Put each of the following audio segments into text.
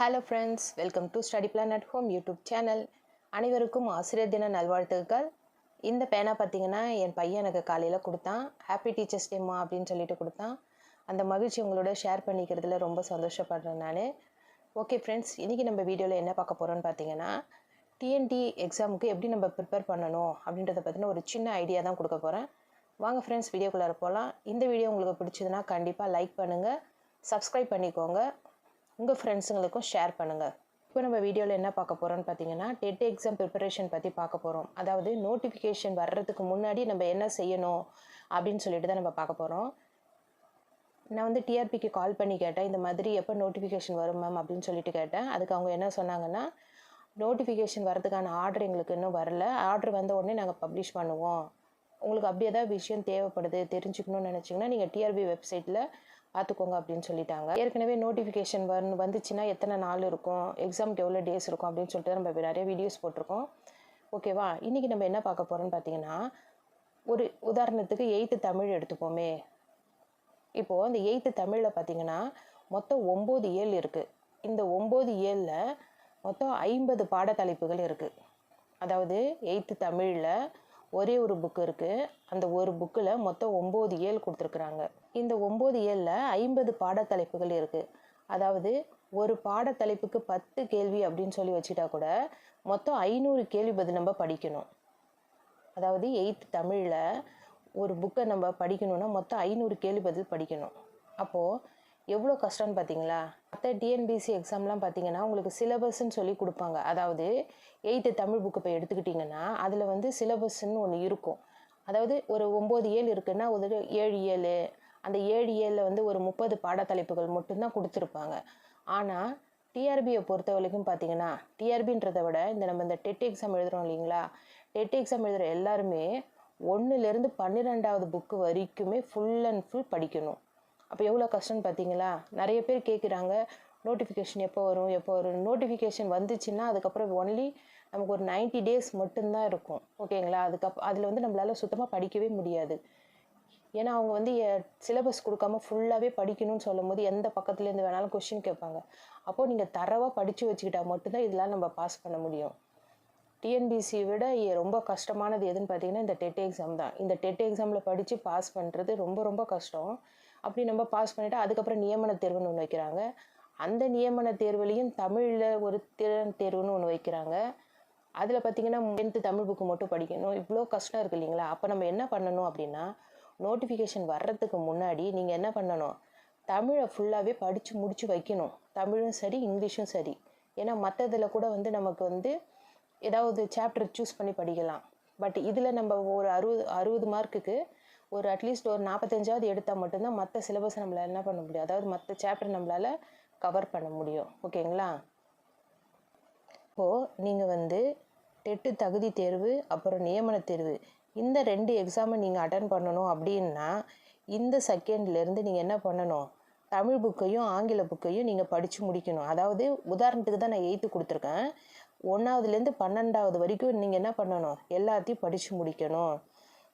Hello friends welcome to study plan at home YouTube channel அனைவருக்கும் ஆசிரியர் தின நல்வாழ்த்துக்கள். இந்த பேனா பார்த்தீங்கன்னா என் பையன் எனக்கு காலையில் கொடுத்தான். ஹாப்பி டீச்சர்ஸ் டேமா அப்படின்னு சொல்லிட்டு கொடுத்தான். அந்த மகிழ்ச்சி உங்களோட ஷேர் பண்ணிக்கிறதுல ரொம்ப சந்தோஷப்படுறேன் நான். ஓகே ஃப்ரெண்ட்ஸ் இன்றைக்கி நம்ம வீடியோவில் என்ன பார்க்க போகிறோன்னு பார்த்தீங்கன்னா டிஎன்டி எக்ஸாமுக்கு எப்படி நம்ம ப்ரிப்பேர் பண்ணணும் அப்படின்றத பற்றின ஒரு சின்ன ஐடியா தான் கொடுக்க போகிறேன் வாங்க ஃப்ரெண்ட்ஸ் வீடியோக்குள்ளார போகலாம் இந்த வீடியோ உங்களுக்கு பிடிச்சதுன்னா கண்டிப்பாக லைக் பண்ணுங்கள் சப்ஸ்கிரைப் பண்ணிக்கோங்க. உங்கள் ஃப்ரெண்ட்ஸுங்களுக்கும் ஷேர் பண்ணுங்கள் இப்போ நம்ம வீடியோவில் என்ன பார்க்க போகிறோம்னு பார்த்தீங்கன்னா டெட் எக்ஸாம் ப்ரிப்பரேஷன் பற்றி பார்க்க போகிறோம் அதாவது நோட்டிஃபிகேஷன் வர்றதுக்கு முன்னாடி நம்ம என்ன செய்யணும் அப்படின்னு சொல்லிட்டு தான் நம்ம பார்க்க போகிறோம் நான் வந்து டிஆர்பிக்கு கால் பண்ணி கேட்டேன். இந்த மாதிரி எப்போ நோட்டிஃபிகேஷன் வரும் மேம் அப்படின்னு சொல்லிட்டு கேட்டேன். அதுக்கு அவங்க என்ன சொன்னாங்கன்னா நோட்டிஃபிகேஷன் வரதுக்கான ஆர்டர் எங்களுக்கு இன்னும் வரல. ஆர்டர் வந்த உடனே நாங்கள் பப்ளிஷ் பண்ணுவோம். உங்களுக்கு அப்படி ஏதாவது விஷயம் தேவைப்படுது தெரிஞ்சுக்கணும்னு நினச்சிங்கன்னா நீங்கள் டிஆர்பி வெப்சைட்டில் பார்த்துக்கோங்க அப்படின்னு சொல்லிட்டாங்க. ஏற்கனவே நோட்டிஃபிகேஷன் வந்து வந்துச்சுன்னா எத்தனை நாள் இருக்கும்? எக்ஸாமுக்கு எவ்வளோ டேஸ் இருக்கும் அப்படின்னு சொல்லிட்டு நம்ம நிறைய வீடியோஸ் போட்டிருக்கோம். ஓகேவா இன்றைக்கி நம்ம என்ன பார்க்க போகிறோம்னு பார்த்தீங்கன்னா ஒரு உதாரணத்துக்கு எயித்து தமிழ் எடுத்துப்போமே. இப்போது அந்த எயித்து தமிழில் பார்த்தீங்கன்னா மொத்தம் ஒம்பது ஏழு இருக்குது இந்த ஒம்பது ஏழில் மொத்தம் ஐம்பது பாடத்தலைப்புகள் இருக்குது அதாவது எயித்து தமிழில் ஒரே ஒரு புக்கு இருக்குது அந்த ஒரு புக்கில் மொத்தம் ஒம்பது ஏழு கொடுத்துருக்குறாங்க. இந்த ஒம்பது ஏழில் ஐம்பது பாடத்தலைப்புகள் இருக்குது அதாவது ஒரு பாடத்தலைப்புக்கு பத்து கேள்வி அப்படின்னு சொல்லி வச்சுட்டா கூட மொத்தம் ஐநூறு கேள்வி பதில் நம்ம படிக்கணும். அதாவது எயித்து தமிழில் ஒரு புக்கை நம்ம படிக்கணும்னா மொத்தம் ஐநூறு கேள்வி பதில் படிக்கணும். அப்போது எவ்வளோ கஷ்டம்னு பார்த்தீங்களா? மற்ற டிஎன்பிசி எக்ஸாம்லாம் பார்த்தீங்கன்னா உங்களுக்கு சிலபஸ்ன்னு சொல்லி கொடுப்பாங்க. அதாவது எயித்து தமிழ் புக்கு இப்போ எடுத்துக்கிட்டிங்கன்னா அதில் வந்து சிலபஸ்ன்னு ஒன்று இருக்கும். அதாவது ஒரு ஒம்பது ஏழு இருக்குன்னா ஒரு ஏழு ஏழு அந்த ஏழு ஏழில் வந்து ஒரு முப்பது பாடத்தலைப்புகள் மட்டும்தான் கொடுத்துருப்பாங்க. ஆனால் டிஆர்பியை பொறுத்த வரைக்கும் பார்த்தீங்கன்னா டிஆர்பின்றதை விட இந்த நம்ம இந்த டெட் எக்ஸாம் எழுதுகிறோம் இல்லைங்களா? டெட் எக்ஸாம் எழுதுகிற எல்லாருமே ஒன்றுலேருந்து பன்னிரெண்டாவது புக்கு வரைக்குமே ஃபுல் அண்ட் ஃபுல் படிக்கணும். அப்போ எவ்வளோ கஷ்டம்னு பார்த்தீங்களா நிறைய பேர் கேட்குறாங்க நோட்டிஃபிகேஷன் எப்போ வரும் எப்போ வரும்? நோட்டிஃபிகேஷன் வந்துச்சுன்னா அதுக்கப்புறம் ஒன்லி நமக்கு ஒரு நைன்ட்டி டேஸ் மட்டும்தான் இருக்கும். ஓகேங்களா அதுக்கப் அதில் வந்து நம்மளால் சுத்தமாக படிக்கவே முடியாது. ஏன்னா அவங்க வந்து சிலபஸ் கொடுக்காம ஃபுல்லாகவே படிக்கணும்னு சொல்லும் போது எந்த பக்கத்துலேருந்து வேணாலும் கொஷின் கேட்பாங்க. அப்போது நீங்கள் தரவாக படித்து வச்சுக்கிட்டா மட்டும்தான் இதெல்லாம் நம்ம பாஸ் பண்ண முடியும். டிஎன்பிசி விட ரொம்ப கஷ்டமானது எதுன்னு பார்த்தீங்கன்னா இந்த டெட் எக்ஸாம் தான். இந்த டெட் எக்ஸாமில் படித்து பாஸ் பண்ணுறது ரொம்ப ரொம்ப கஷ்டம். அப்படி நம்ம பாஸ் பண்ணிவிட்டு அதுக்கப்புறம் நியமன தேர்வுன்னு ஒன்று வைக்கிறாங்க. அந்த நியமன தேர்வுலேயும் தமிழில் ஒரு திறன் தேர்வுன்னு ஒன்று வைக்கிறாங்க. அதில் பார்த்தீங்கன்னா டென்த்து தமிழ் புக்கு மட்டும் படிக்கணும். இவ்வளோ கஷ்டம் இருக்குது இல்லைங்களா? அப்போ நம்ம என்ன பண்ணணும் அப்படின்னா நோட்டிஃபிகேஷன் வர்றதுக்கு முன்னாடி நீங்கள் என்ன பண்ணணும்? தமிழை ஃபுல்லாகவே படித்து முடித்து வைக்கணும். தமிழும் சரி இங்கிலீஷும் சரி. ஏன்னா மற்றதில் கூட வந்து நமக்கு வந்து ஏதாவது சாப்டர் சூஸ் பண்ணி படிக்கலாம். பட் இதில் நம்ம ஒரு அறுபது அறுபது மார்க்குக்கு ஒரு அட்லீஸ்ட் ஒரு நாற்பத்தஞ்சாவது எடுத்தால் மட்டும்தான் மற்ற சிலபஸை நம்மளால் என்ன பண்ண முடியும்? அதாவது மற்ற சாப்டர் நம்மளால் கவர் பண்ண முடியும். ஓகேங்களா இப்போது நீங்கள் வந்து டெட்டு தகுதி தேர்வு அப்புறம் நியமன தேர்வு இந்த ரெண்டு எக்ஸாமை நீங்கள் அட்டன் பண்ணணும் அப்படின்னா இந்த செகண்ட்லேருந்து நீங்கள் என்ன பண்ணணும்? தமிழ் புக்கையும் ஆங்கில புக்கையும் நீங்கள் படித்து முடிக்கணும். அதாவது உதாரணத்துக்கு தான் நான் எயித்து கொடுத்துருக்கேன். ஒன்றாவதுலேருந்து பன்னெண்டாவது வரைக்கும் நீங்கள் என்ன பண்ணணும்? எல்லாத்தையும் படித்து முடிக்கணும்.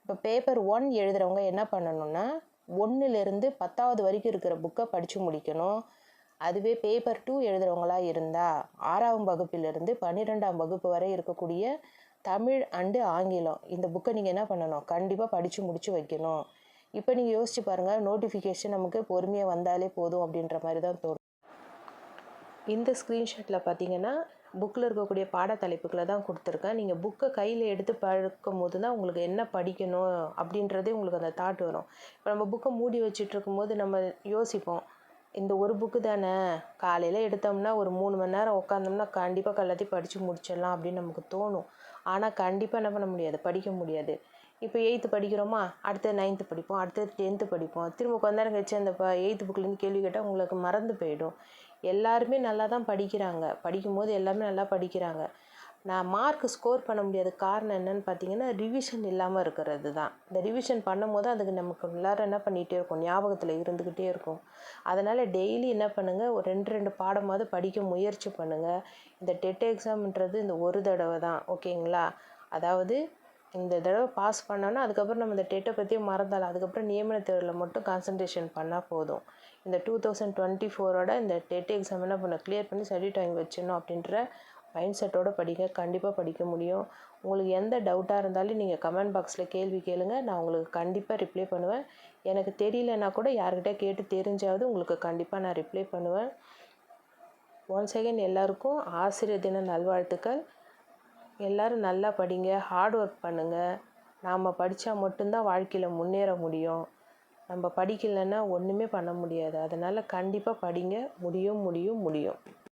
இப்போ பேப்பர் ஒன் எழுதுகிறவங்க என்ன பண்ணணும்னா ஒன்றுலேருந்து பத்தாவது வரைக்கும் இருக்கிற புக்கை படித்து முடிக்கணும். அதுவே பேப்பர் டூ எழுதுகிறவங்களா இருந்தால் ஆறாம் வகுப்பிலிருந்து பன்னிரெண்டாம் வகுப்பு வரை இருக்கக்கூடிய தமிழ் அண்டு ஆங்கிலம் இந்த புக்கை நீங்கள் என்ன பண்ணணும்? கண்டிப்பாக படித்து முடித்து வைக்கணும். இப்போ நீங்கள் யோசிச்சு பாருங்கள் நோட்டிஃபிகேஷன் நமக்கு பொறுமையாக வந்தாலே போதும் அப்படின்ற மாதிரி தான் தோணும். இந்த ஸ்க்ரீன்ஷாட்டில் பார்த்தீங்கன்னா புக்கில் இருக்கக்கூடிய பாடத்தலைப்புகளை தான் கொடுத்துருக்கேன். நீங்கள் புக்கை கையில் எடுத்து பழக்கும் போது தான் உங்களுக்கு என்ன படிக்கணும் அப்படின்றதே உங்களுக்கு அந்த தாட் வரும். இப்போ நம்ம புக்கை மூடி வச்சுட்டு இருக்கும்போது நம்ம யோசிப்போம். இந்த ஒரு புக்கு தானே? காலையில் எடுத்தோம்னா ஒரு மூணு மணி நேரம் உட்காந்தோம்னா கண்டிப்பாக எல்லாத்தையும் படித்து முடிச்சிடலாம் அப்படின்னு நமக்கு தோணும். ஆனால் கண்டிப்பாக என்ன பண்ண முடியாது? படிக்க முடியாது. இப்போ எயித்து படிக்கிறோமா? அடுத்தது நைன்த்து படிப்போம். அடுத்தது டென்த்து படிப்போம். திரும்ப கொஞ்ச நேரம் கழிச்சு அந்த ப எயித்து புக்லேருந்து கேள்வி கேட்டால் உங்களுக்கு மறந்து போயிடும். எல்லாருமே நல்லா தான் படிக்கிறாங்க. படிக்கும்போது எல்லாமே நல்லா படிக்கிறாங்க. நான் மார்க் ஸ்கோர் பண்ண முடியாத காரணம் என்னன்னு பார்த்தீங்கன்னா ரிவிஷன் இல்லாமல் இருக்கிறது தான். இந்த ரிவிஷன் பண்ணும்போது அதுக்கு நமக்கு எல்லாரும் என்ன பண்ணிகிட்டே இருக்கும்? ஞாபகத்தில் இருந்துக்கிட்டே இருக்கும். அதனால் டெய்லி என்ன பண்ணுங்கள் ஒரு ரெண்டு ரெண்டு பாடமாவது படிக்க முயற்சி பண்ணுங்கள் இந்த டெட் எக்ஸாம்ன்றது இந்த ஒரு தடவை தான். ஓகேங்களா அதாவது இந்த தடவை பாஸ் பண்ணோன்னா அதுக்கப்புறம் நம்ம இந்த டெட்டை பற்றியே மறந்தாலும் அதுக்கப்புறம் நியமன தேர்வில் மட்டும் கான்சன்ட்ரேஷன் பண்ணால் போதும். இந்த டூ தௌசண்ட் டுவெண்ட்டி ஃபோரோட இந்த டெட் எக்ஸாம் என்ன பண்ண கிளியர் பண்ணி சர்டிஃபிகேட் வாங்கி வச்சிடணும் அப்படின்ற மைண்ட் செட்டோடு படிங்க. கண்டிப்பாக படிக்க முடியும். உங்களுக்கு எந்த டவுட்டாக இருந்தாலும் நீங்கள் கமெண்ட் பாக்ஸில் கேள்வி கேளுங்க. நான் உங்களுக்கு கண்டிப்பாக ரிப்ளை பண்ணுவேன். எனக்கு தெரியலனா கூட யார்கிட்ட கேட்டு தெரிஞ்சாவது உங்களுக்கு கண்டிப்பாக நான் ரிப்ளை பண்ணுவேன். ஒன் செகண்ட் எல்லாருக்கும் ஆசிரியர் தின நல்வாழ்த்துக்கள். எல்லோரும் நல்லா படிங்க ஹார்ட் ஒர்க் பண்ணுங்கள் நாம் படித்தா மட்டும்தான் வாழ்க்கையில் முன்னேற முடியும். நம்ம படிக்கலைன்னா ஒன்றுமே பண்ண முடியாது. அதனால் கண்டிப்பாக படிங்க. முடியும் முடியும் முடியும்.